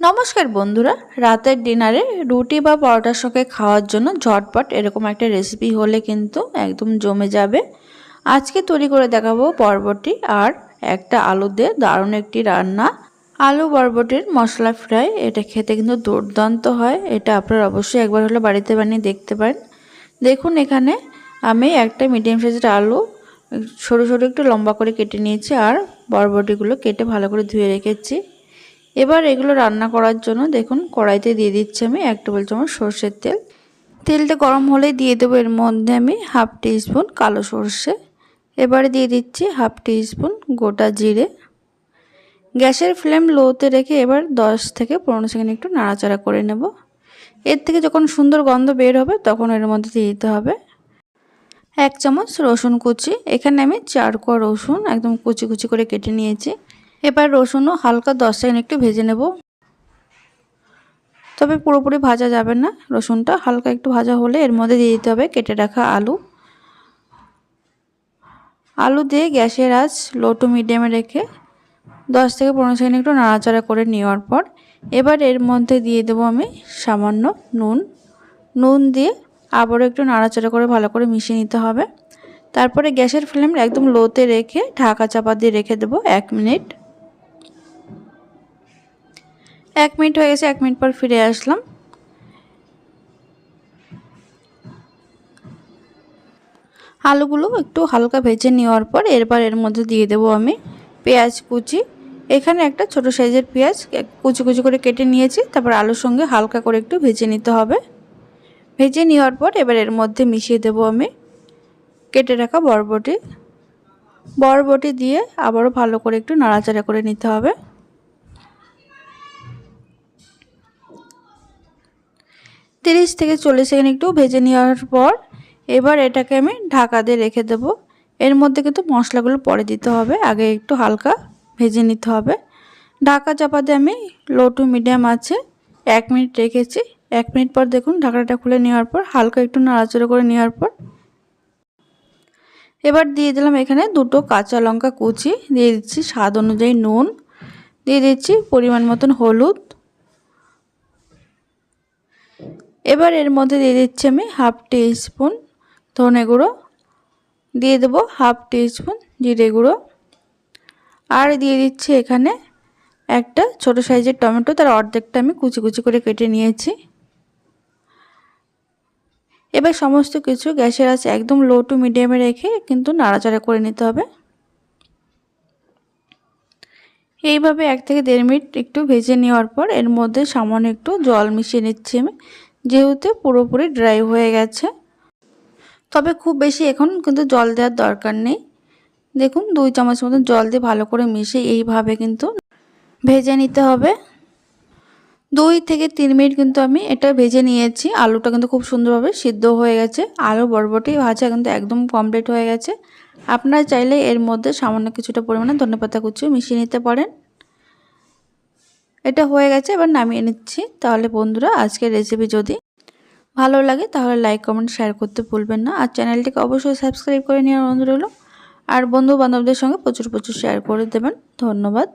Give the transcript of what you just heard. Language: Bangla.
নমস্কার বন্ধুরা, রাতের ডিনারে রুটি বা পরোটার সঙ্গে খাওয়ার জন্য ঝটপট এরকম একটা রেসিপি হলে কিন্তু একদম জমে যাবে। আজকে তৈরি করে দেখাবো বরবটি আর একটা আলু দিয়ে দারুণ একটি রান্না। আলু বরবটির মশলা ফ্রাই, এটা খেতে কিন্তু দুর্দান্ত হয়, এটা আপনারা অবশ্যই একবার হলে বাড়িতে বানিয়ে দেখতে পারেন। দেখুন এখানে আমি একটা মিডিয়াম সাইজের আলু, সরু সরু একটু লম্বা করে কেটে নিয়েছি আর বরবটিগুলো কেটে ভালো করে ধুয়ে রেখেছি। এবার এগুলো রান্না করার জন্য দেখুন কড়াইতে দিয়ে দিচ্ছি আমি এক টেবিল চামচ সর্ষের তেল। তেলটা গরম হলে দিয়ে দেবো এর মধ্যে আমি হাফ স্পুন কালো সর্ষে। এবারে দিয়ে দিচ্ছি হাফ স্পুন গোটা জিরে। গ্যাসের ফ্লেম লোতে রেখে এবার 10 থেকে পনেরো সেকেন্ড একটু নাড়াচাড়া করে নেব। এর থেকে যখন সুন্দর গন্ধ বের হবে তখন এর মধ্যে দিয়ে দিতে হবে এক চামচ রসুন কুচি। এখানে আমি চার কোয়া রসুন একদম কুচি কুচি করে কেটে নিয়েছি। এবার রসুনও হালকা দশ সেকেন্ড একটু ভেজে নেব। তবে পুরোপুরি ভাজা যাবে না। রসুনটা হালকা একটু ভাজা হলে এর মধ্যে দিয়ে দিতে হবে কেটে রাখা আলু। আলু দিয়ে গ্যাসের আঁচ লো টু মিডিয়ামে রেখে দশ থেকে পনেরো সেকেন্ড একটু নাড়াচাড়া করে নেওয়ার পর এবার এর মধ্যে দিয়ে দেবো আমি সামান্য নুন। নুন দিয়ে আবারও একটু নাড়াচাড়া করে ভালো করে মিশিয়ে নিতে হবে। তারপরে গ্যাসের ফ্লেম একদম লোতে রেখে ঢাকা চাপা দিয়ে রেখে দেবো এক মিনিট। এক মিনিট হয়ে গেছে, এক মিনিট পর ফিরে আসলাম। আলুগুলো একটু হালকা ভেজে নেওয়ার পর এরপর এর মধ্যে দিয়ে দেবো আমি পেঁয়াজ কুচি। এখানে একটা ছোট সাইজের পেঁয়াজ কুচি কুচি করে কেটে নিয়েছি, তারপর আলুর সঙ্গে হালকা করে একটু ভেজে নিতে হবে। ভেজে নেওয়ার পর এবার এর মধ্যে মিশিয়ে দেবো আমি কেটে রাখা বরবটি। বরবটি দিয়ে আবারও ভালো করে একটু নাড়াচাড়া করে নিতে হবে। তিরিশ থেকে চল্লিশ সেকেন্ড একটু ভেজে নেওয়ার পর এবার এটাকে আমি ঢাকা দিয়ে রেখে দেবো। এর মধ্যে কিন্তু মশলাগুলো পরে দিতে হবে। আগে একটু হালকা ভেজে নিতে হবে। ঢাকা চাপা দিয়ে আমি লো টু মিডিয়াম আছে, এক মিনিট রেখেছি। এক মিনিট পর দেখুন ঢাকাটা খুলে নেওয়ার পর, হালকা একটু নাড়াচাড়া করে নেওয়ার পর। এবার দিয়ে দিলাম এখানে দুটো কাঁচা লঙ্কা কুচি। দিয়ে দিচ্ছি স্বাদ অনুযায়ী নুন। দিয়ে দিচ্ছি পরিমাণ মতন হলুদ। এবার এর মধ্যে দিয়ে দিচ্ছি আমি হাফ টি স্পুন ধনে গুঁড়ো। দিয়ে দেবো হাফ টি স্পুন জিরে গুঁড়ো। আর দিয়ে দিচ্ছি এখানে একটা ছোট সাইজের টমেটো, তার অর্ধেকটা আমি কুচি কুচি করে কেটে নিয়েছি। এবার সমস্ত কিছু গ্যাসের আছে একদম লো টু মিডিয়ামে রেখে কিন্তু নাড়াচাড়া করে নিতে হবে। এইভাবে এক থেকে দেড় মিনিট একটু ভেজে নেওয়ার পর এর মধ্যে সামান্য একটু জল মিশিয়ে নিচ্ছি আমি। যেহেতু পুরোপুরি ড্রাই হয়ে গেছে। তবে খুব বেশি এখন কিন্তু জল দেওয়ার দরকার নেই। দেখুন, দুই চামচ মতন জল দিয়ে ভালো করে মিশে এইভাবে কিন্তু ভেজে নিতে হবে। দুই থেকে তিন মিনিট কিন্তু আমি এটা ভেজে নিয়েছি। আলুটা কিন্তু খুব সুন্দরভাবে সিদ্ধ হয়ে গেছে। আলু বরবটি ভাজা কিন্তু একদম কমপ্লিট হয়ে গেছে। আপনারা চাইলে এর মধ্যে সামান্য কিছুটা পরিমাণে ধনেপাতা কুচি মিশিয়ে নিতে পারেন। এটা হয়ে গেছে, এবার নামিয়ে নিচ্ছি। তাহলে বন্ধুরা, আজকের রেসিপি যদি ভালো লাগে, তাহলে লাইক কমেন্ট শেয়ার করতে ভুলবেন না। আর চ্যানেলটিকে অবশ্যই সাবস্ক্রাইব করে নেওয়ার অনুরোধ রইল আর বন্ধু বান্ধবদের সঙ্গে প্রচুর প্রচুর শেয়ার করে দেবেন। ধন্যবাদ।